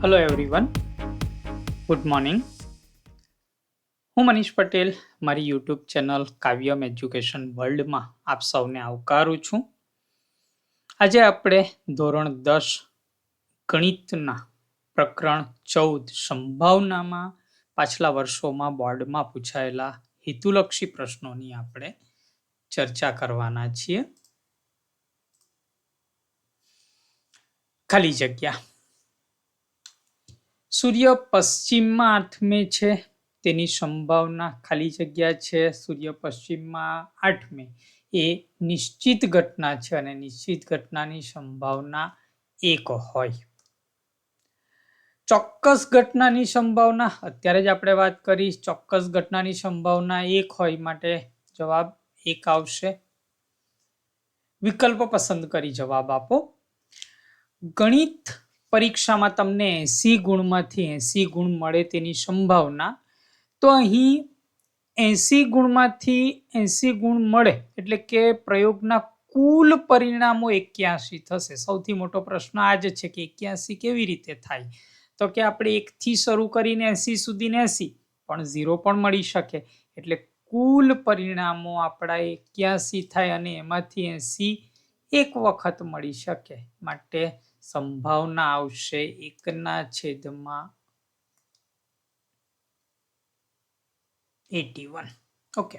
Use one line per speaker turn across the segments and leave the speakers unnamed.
Hello everyone good morning હું મનીષ પટેલ, મારી YouTube channel કાવ્યમ education વર્લ્ડમાં આપ સૌને આવકારું છું. આજે આપણે ધોરણ દસ ગણિતના પ્રકરણ ચૌદ સંભાવનામાં પાછલા વર્ષોમાં બોર્ડમાં પૂછાયેલા હેતુલક્ષી પ્રશ્નોની આપણે ચર્ચા કરવાના છીએ. ખાલી જગ્યા. સૂર્ય પશ્ચિમમાં આઠમે છે, તેની સંભાવના ખાલી જગ્યા છે. સૂર્ય પશ્ચિમમાં આઠમે એ નિશ્ચિત ઘટના છે અને નિશ્ચિત ઘટનાની સંભાવના એક હોય. ચોક્કસ ઘટનાની સંભાવના, અત્યારે જ આપણે વાત કરી, ચોક્કસ ઘટનાની સંભાવના એક હોય માટે જવાબ એક આવશે. વિકલ્પ પસંદ કરી જવાબ આપો. ગણિત પરીક્ષામાં તમને એસી ગુણમાંથી એસી ગુણ મળે તેની સંભાવના. તો અહીં એસી ગુણમાંથી એસી ગુણ મળે એટલે કે પ્રયોગના કુલ પરિણામો એક્યાસી થશે. સૌથી મોટો પ્રશ્ન આ જ છે કે એક્યાસી કેવી રીતે થાય? તો કે આપણે એકથી શરૂ કરીને એસી સુધીને એસી, પણ ઝીરો પણ મળી શકે. એટલે કુલ પરિણામો આપણા એક્યાસી થાય અને એમાંથી એસી એક વખત મળી શકે. માટે સંભાવના આવશે એકના છેદમાં એટી વન. ઓકે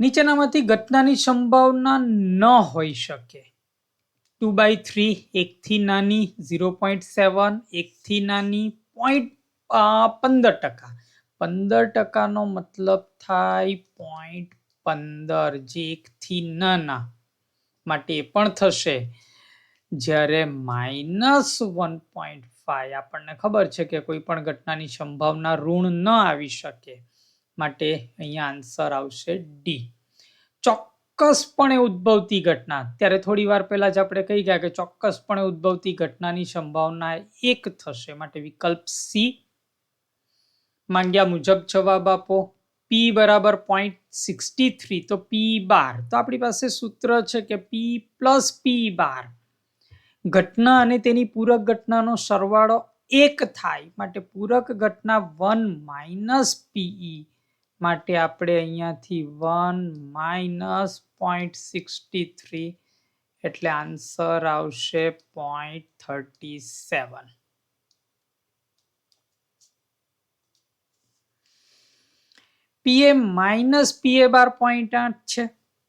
નીચેનામાંથી ઘટનાની સંભાવના ન હોઈ શકે. ટુ બાય થ્રી એકથી નાની ઝીરો પોઈન્ટ સેવન એકથી નાની પોઈન્ટ પંદર ટકા. પંદર ટકાનો મતલબ થાય પોઈન્ટ પંદર, જે એકથી નાના. માટે એ પણ થશે. જ્યારે માઇનસ વન પોઈન્ટ ફાઈવ આપણને ખબર છે કે કોઈ પણ ઘટનાની સંભાવના ઋણ ન આવી શકે. માટે અહીંયા આન્સર આવશે ડી ચોક્કસપણે ઉદ્ભવતી ઘટના. ત્યારે થોડી વાર પહેલાં જ આપણે કહી ગયા કે ચોક્કસપણે ઉદ્ભવતી ઘટનાની સંભાવના એક થશે. માટે વિકલ્પ સી માંગ્યા મુજબ જવાબ આપો. પી બરાબર પોઈન્ટ સિક્સટી થ્રી તો પી બાર. તો આપણી પાસે સૂત્ર છે કે પી પ્લસ પી બાર. ઘટના અને તેની પૂરક ઘટનાનો સરવાળો એક થાય, માટે પૂરક ઘટના વન માઇનસ પીઈ માટે આપણે અહીંયાથી one minus point sixty three એટલે આન્સર આવશે point thirty seven P A minus P A bar point આઠ છે.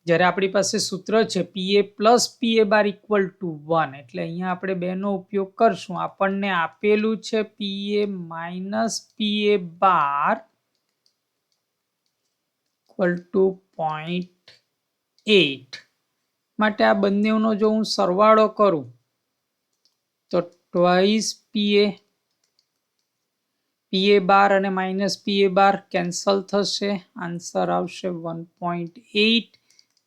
જ્યારે આપણી પાસે સૂત્ર છે P A plus P A bar equal to one એટલે અહીંયા આપણે બેનો ઉપયોગ કરશું. આપણને આપેલું છે P A minus P A bar equal to point eight માટે આ બંનેનો જો હું સરવાળો કરું, તો twice P A P A bar અને minus P A bar cancel થશે. આન્સર આવશે વન પોઈન્ટ એટ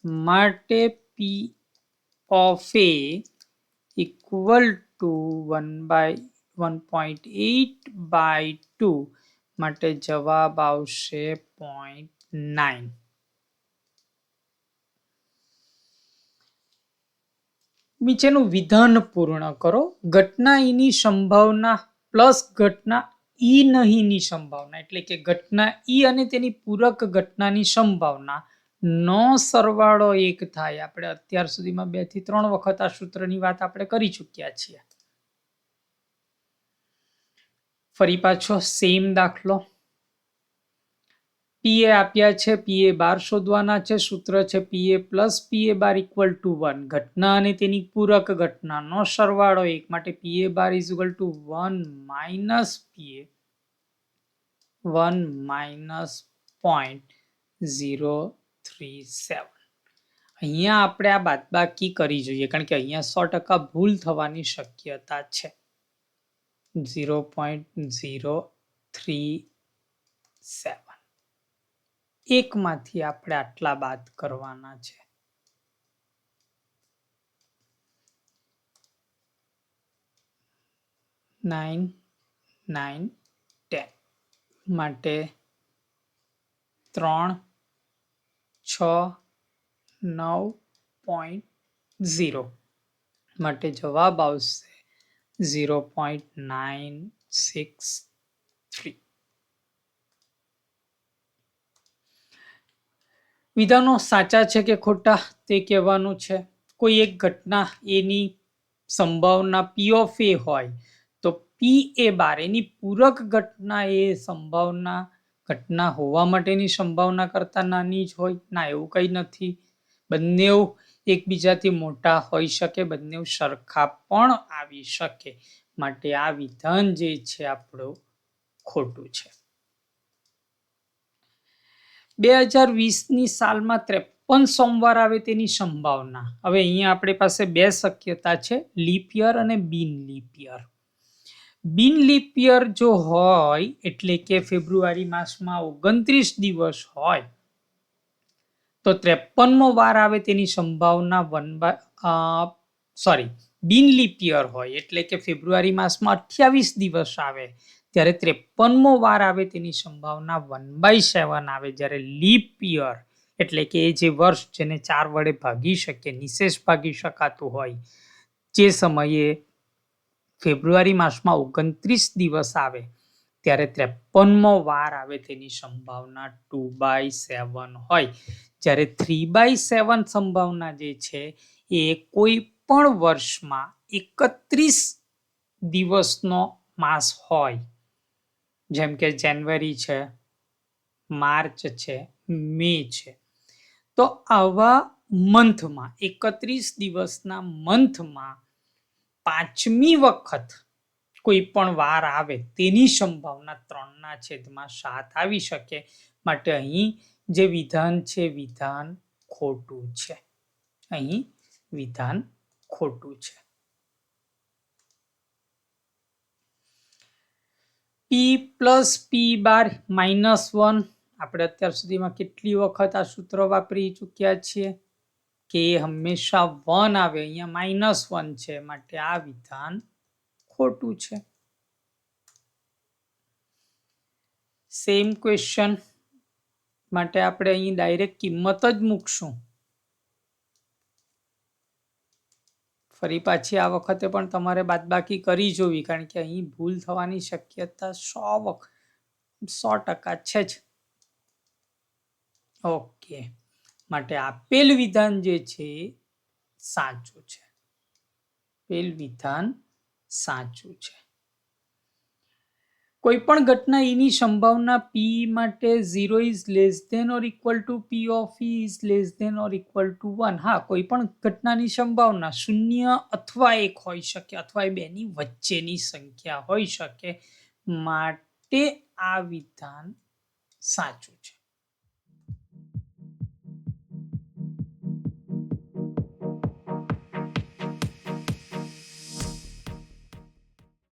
માટે P of A equal to one by one point eight by two. માટે જવાબ આવશે પોઈન્ટ નાઇન. નીચેનું વિધાન પૂર્ણ કરો. ઘટના એની સંભાવના પ્લસ ઘટના ઈ નહીંની સંભાવના, એટલે કે ઘટના ઈ અને તેની પૂરક ઘટનાની સંભાવના નો સરવાળો એક થાય. આપણે અત્યાર સુધીમાં બેથી ત્રણ વખત આ સૂત્રની વાત આપણે કરી ચૂક્યા છીએ. ફરી પાછો સેમ દાખલો. પીએ આપ્યા છે પીએ બાર શોધવાના છે, સૂત્ર છે P A plus P A bar equal to one ઘટના અને તેની પૂરક ઘટનાનો સરવાળો એક માટે P A bar is equal to one minus P A one minus point zero three seven અહીંયા આપણે આ બાદબાકી કરી જોઈએ, કારણ કે અહીંયા સો ટકા ભૂલ થવાની શક્યતા છે. Zero point zero three seven એકમાંથી આપણે આટલા બાદ કરવાના છે. નાઇન નાઇન ટેન માટે ત્રણ, છ, નવ પોઈન્ટ ઝીરો માટે જવાબ આવશે zero point nine six three વિધાનો સાચા છે કે ખોટા તે કહેવાનું છે. કોઈ એક ઘટના એની સંભાવના પી ઓફ એ હોય તો પી એ બાર એની પૂરક ઘટના એ સંભાવના ઘટના હોવા માટેની સંભાવના કરતાં નાની જ હોય, ના એવું કંઈ નથી. બંને એકબીજાથી મોટા હોઈ શકે બંને સરખા પણ આવી શકે. માટે આ વિધાન જે છે આપણું ખોટું છે. બે હજાર વીસની સાલમાં ત્રેપન સોમવાર આવે તેની સંભાવના. હવે અહીંયા આપણી પાસે બે શક્યતા છે, લીપ અને બિન લીપ બિન લીપ જો હોય, એટલે કે ફેબ્રુઆરી માસમાં ઓગણત્રીસ દિવસ હોય, તો ત્રેપનમો વાર આવે તેની સંભાવના વન બાય સોરી બિન લીપ હોય, એટલે કે ફેબ્રુઆરી માસમાં અઠ્યાવીસ દિવસ આવે. ત્યારે ત્રેપનમો વાર આવે તેની સંભાવના વન બાય સેવન આવે, જ્યારે લીપ યર એટલે કે એ જે વર્ષ જેને ચાર વડે ભાગી શકે, નિશેષ ભાગી શકાતું હોય, જે સમયે ફેબ્રુઆરી માસમાં ઓગણત્રીસ દિવસ આવે, ત્યારે ત્રેપનમો વાર આવે તેની સંભાવના ટુ બાય સેવન હોય. જ્યારે થ્રી બાય સેવન સંભાવના જે છે, એ કોઈ પણ વર્ષમાં એકત્રીસ દિવસનો માસ હોય. જેમ કે જાન્યુઆરી છે, માર્ચ છે, મે છે. તો આવા મંથમાં, એકત્રીસ દિવસના મંથમાં પાંચમી વખત કોઈ પણ વાર આવે તેની સંભાવના ત્રણના છેદમાં સાત આવી શકે. માટે અહીં જે વિધાન છે, વિધાન ખોટું છે. અહીં વિધાન ખોટું છે. P plus P bar minus one આપણે અત્યાર સુધીમાં કેટલી વખત આ સૂત્ર વાપરી ચૂક્યા છીએ? કે હંમેશા વન આવે, અહીંયા માઇનસ વન છે. માટે આ વિધાન ખોટું છે. સેમ ક્વેશ્ચન માટે આપણે અહીં ડાયરેક્ટ કિંમત જ મૂકશું. ફરી પાછી આ વખતે પણ તમારે બાદબાકી કરી જોવી, કારણ કે અહીં ભૂલ થવાની શક્યતા સો વખત સો ટકા છે જ. ઓકે. માટે આપેલ વિધાન જે છે, સાચું છે. આપેલ વિધાન સાચું છે. કોઈ પણ ઘટના એની સંભાવના પી માટે zero is less than or equal to P of E is less than or equal to one હા કોઈ પણ ઘટનાની સંભાવના શૂન્ય અથવા એક હોઈ શકે અથવા એ બેની વચ્ચેની સંખ્યા હોઈ શકે. માટે આ વિધાન સાચું છે.